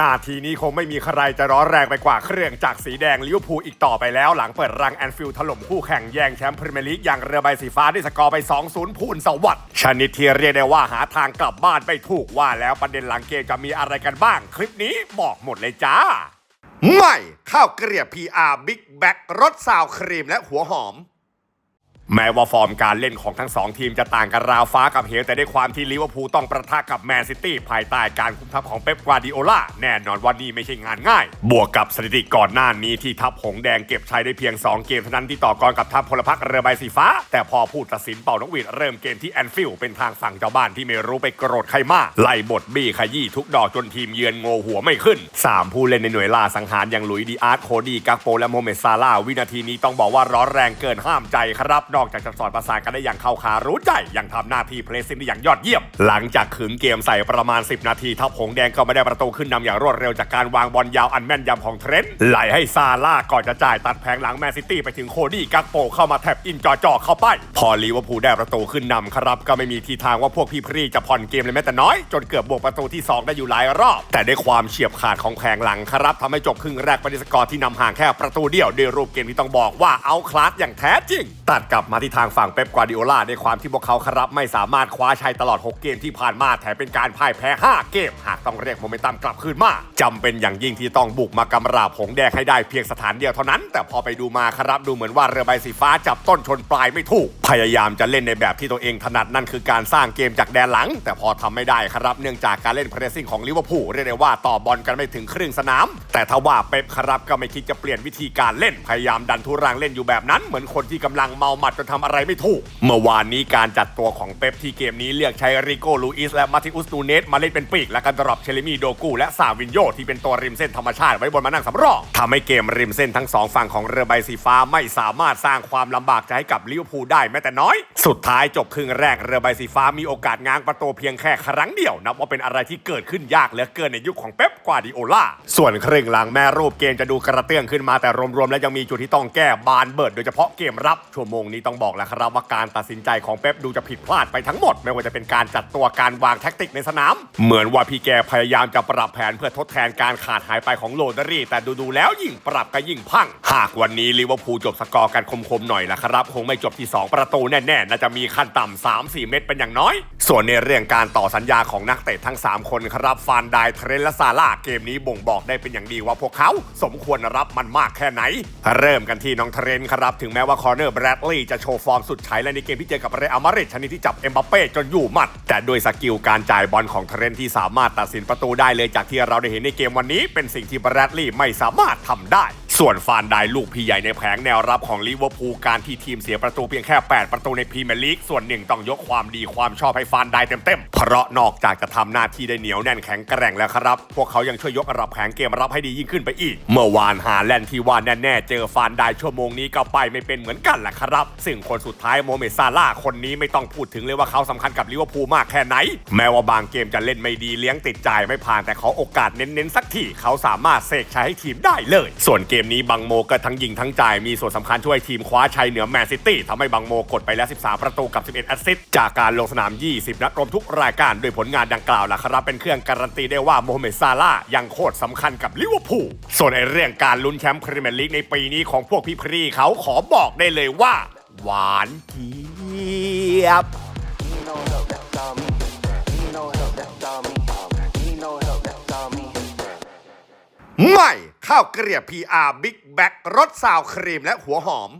นาทีนี้คงไม่มีใครจะร้อนแรงไปกว่าเครื่องจากสีแดงลิเวอร์พูลอีกต่อไปแล้ว หลังเปิดรังแอนฟิลด์ถล่มคู่แข่งแย่งแชมป์พรีเมียร์ลีกอย่างเรือใบสีฟ้าด้วยสกอร์ไป 2-0 พูนสวัสดิ์ชนิดที่เรียกได้ว่าหาทางกลับบ้านไม่ถูกว่าแล้วประเด็นหลังเกมจะมีอะไรกันบ้าง คลิปนี้บอกหมดเลยจ้าใหม่ข้าวเกลียบ PR Big b a c รสซาวครีมและหัวหอม แม้ว่าฟอร์มการเล่นของทั้งสองทีมจะต่างกันราวฟ้ากับเหวแต่ด้วยความที่ลิเวอร์พูลต้องประทะกับแมนซิตี้ภายใต้การคุมทัพของเป๊ปกวาดิโอลาแน่นอนว่านี่ไม่ใช่งานง่าย บวกกับสถิติก่อนหน้านี้ที่ทัพหงแดงเก็บชัยได้เพียง 2 เกมเท่านั้นที่ต่อกรกับทัพพลพรรคเรือใบสีฟ้า แต่พอผู้ตัดสินเป่านกหวีดเริ่มเกมที่แอนฟิลด์เป็นทางฝั่งเจ้าบ้านที่ไม่รู้ไปโกรธใครมากไล่บทบี้ขยี้ทุกดอกจนทีมเยือนโงหัวไม่ขึ้นสามผู้เล่นในหน่วยล่าสังหารอย่างลุยดีอาร์ตโคดีกักโปและโมเมซาลาวินาทีนี้ต้องบอกว่าร้อนแรงเกินห้ามใจครับนอกจากจะสอดประสานกันได้อย่างเข้าขารู้ใจ ยังทำหน้าที่เพลซิ่งได้อย่างยอดเยี่ยม หลังจากขึงเกมใส่ประมาณ 10 นาทีทัพหงแดงก็ไม่ได้ประตูขึ้นนำอย่างรวดเร็วจากการวางบอลยาวอันแม่นยำของเทรนต์ไหลให้ซาร่าก่อนจะจ่ายตัดแผงหลังแมนซิตี้ไปถึงโคดี้กักโปเข้ามาแทบอินจ่อเข้าไป พอลิเวอร์พูลได้ประตูขึ้นนำครับ ก็ไม่มีทีทางว่าพวกพี่พรีจะผ่อนเกมเลยแม้แต่น้อย จนเกือบบวกประตูที่ 2 ได้อยู่หลายรอบ แต่ด้วยความเฉียบขาดของแผงหลังครับทำให้จบครึ่งแรกไปด้วยสกอร์ที่นำห่างแค่ประตูเดียวด้วยรูปเกมที่ต้องบอกว่าเอาคลาสอย่างแท้จริง ตัดกลับมาที่ทางฝั่งเป๊ปกวาร์ดิโอลาด้วยความที่พวกเขาครับไม่สามารถคว้าชัยตลอด 6 เกมที่ผ่านมาแถมเป็นการพ่ายแพ้ 5 เกม หากต้องเรียกโมเมนตัมกลับคืนมาจำเป็นอย่างยิ่งที่ต้องบุกมากำราบหงแดงให้ได้เพียงสถานเดียวเท่านั้น แต่พอไปดูมาครับดูเหมือนว่าเรือใบสีฟ้าจับต้นชนปลายไม่ถูก พยายามจะเล่นในแบบที่ตัวเองถนัดนั่นคือการสร้างเกมจากแดนหลัง แต่พอทำไม่ได้ครับเนื่องจากการเล่นเพรสซิ่งของลิเวอร์พูลเรียกได้ว่าต่อบอลกันไม่ถึงครึ่งสนาม แต่ถ้าว่าเป๊ปครับก็ไม่คิดจะเปลี่ยนวิธีการเล่นพยายามดันทุรังเล่นอยู่แบบนั้นเหมือนคนที่กำลังเมาหมัดจนทำอะไรไม่ถูก เมื่อวานนี้การจัดตัวของเป๊ปที่เกมนี้เลือกใช้ริโกลูอิสและมาติอุสตูเนสมาเล่นเป็นปีก และกันดรอปเชลมีโดกูและซาวินโยที่เป็นตัวริมเส้นธรรมชาติไว้บนมานั่งสำรองทำให้เกมริมเส้นทั้งสองฝั่งของเรือใบสีฟ้าไม่สามารถสร้างความลำบากใจให้กับลิเวอร์พูลได้แม้แต่น้อย สุดท้ายจบครึ่งแรกเรือใบสีฟ้ามีโอกาสง้างประตูเพียงแค่ครั้งเดียว นับว่าเป็นอะไรที่เกิดขึ้นยากเหลือเกินในยุคของเป๊ป กวาดิโอลาส่วนครึ่งหลังแม้รูปเกมจะดูกระเตื้องขึ้นมาแต่รวมๆ แล้วยังมีจุดที่ต้องแก้บานเบิด โดยเฉพาะเกมรับ ชั่วโมงนี้ต้องบอกแล้วครับว่าการตัดสินใจของเป๊ปดูจะผิดพลาดไปทั้งหมด ไม่ว่าจะเป็นการจัดตัวการวางแท็กติกในสนาม เหมือนว่าพี่แกพยายามจะปรับแผนเพื่อทดแทนการขาดหายไปของโรดรี่ แต่ดูๆแล้วยิ่งปรับก็ยิ่งพัง หากวันนี้ลิเวอร์พูลจบสกอร์กันคมๆหน่อยละครับคงไม่จบที่ 2 ประตูแน่ๆน่าจะมีขั้นต่ำ3 4 เม็ดเป็นอย่างน้อย ส่วนในเรื่องการต่อสัญญาของนักเตะทั้ง 3 คนครับฟานไดเทรนและซาร่าเกมนี้บ่งบอกได้เป็นอย่างดีว่าพวกเขาสมควรรับมันมากแค่ไหน เริ่มกันที่น้องเทรนครับ ถึงแม้ว่าคอร์เนอร์แบรดลีย์จะโชว์ฟอร์มสุดใช้และในเกมที่เจอกับเรอัลมาดริดชนิดที่จับเอ็มบัปเป้จนอยู่หมัด แต่ด้วยสกิลการจ่ายบอลของเทรนที่สามารถตัดสินประตูได้เลยจากที่เราได้เห็นในเกมวันนี้ เป็นสิ่งที่แบรดลีย์ไม่สามารถทำได้ ส่วนฟานไดลูกพี่ใหญ่ในแผงแนวรับของลิเวอร์พูลการที่ทีมเสียประตูเพียงแค่ 8 ประตูในพรีเมียร์ลีกส่วนหนึ่งต้องยกความดีความชอบให้ฟานไดเต็มๆ เพราะนอกจากจะทำหน้าที่ได้เหนียวแน่นแข็งแกร่งแล้วครับ พวกเขายังช่วยยกระดับแผงเกมรับให้ดียิ่งขึ้นไปอีก เมื่อวานหาแลนด์ที่ว่าแน่ๆเจอฟานไดชั่วโมงนี้ก็ไปไม่เป็นเหมือนกันแหละครับ ซึ่งคนสุดท้ายโมเมซาร่าคนนี้ไม่ต้องพูดถึงเลยว่าเขาสำคัญกับลิเวอร์พูลมากแค่ไหน แม้ว่าบางเกมจะเล่นไม่ดีเลี้ยงติดใจไม่ผ่านแต่เขอโอกาสเน้นๆสักทีเขาสามารถเสกชัยให้ทีมได้เลย ส่วนเกมนี้บังโมก็ทั้งยิงทั้งจ่ายมีส่วนสำคัญช่วยทีมคว้าชัยเหนือแมนซิตี้ทำให้บังโมกดไปแล้ว 13 ประตูกับ 11 แอสซิสต์จากการลงสนาม 20 นัดรวมทุกรายการโดยผลงานดังกล่าวล่ะครับ เป็นเครื่องการันตีได้ว่าโมฮัมเหม็ดซาร่าห์ยังโคตรสำคัญกับลิเวอร์พูลส่วนในเรื่องการลุ้นแชมป์พรีเมียร์ลีกในปีนี้ของพวกพี่พรีเขาขอบอกได้เลยว่า หวานเจี๊ยบ Need no help, that's all me. Need no help, that's all me. Need no help, that's all me. ใหม่ ข้าวเกลียบ PR Big b a c รสซาวครีมและหัวหอม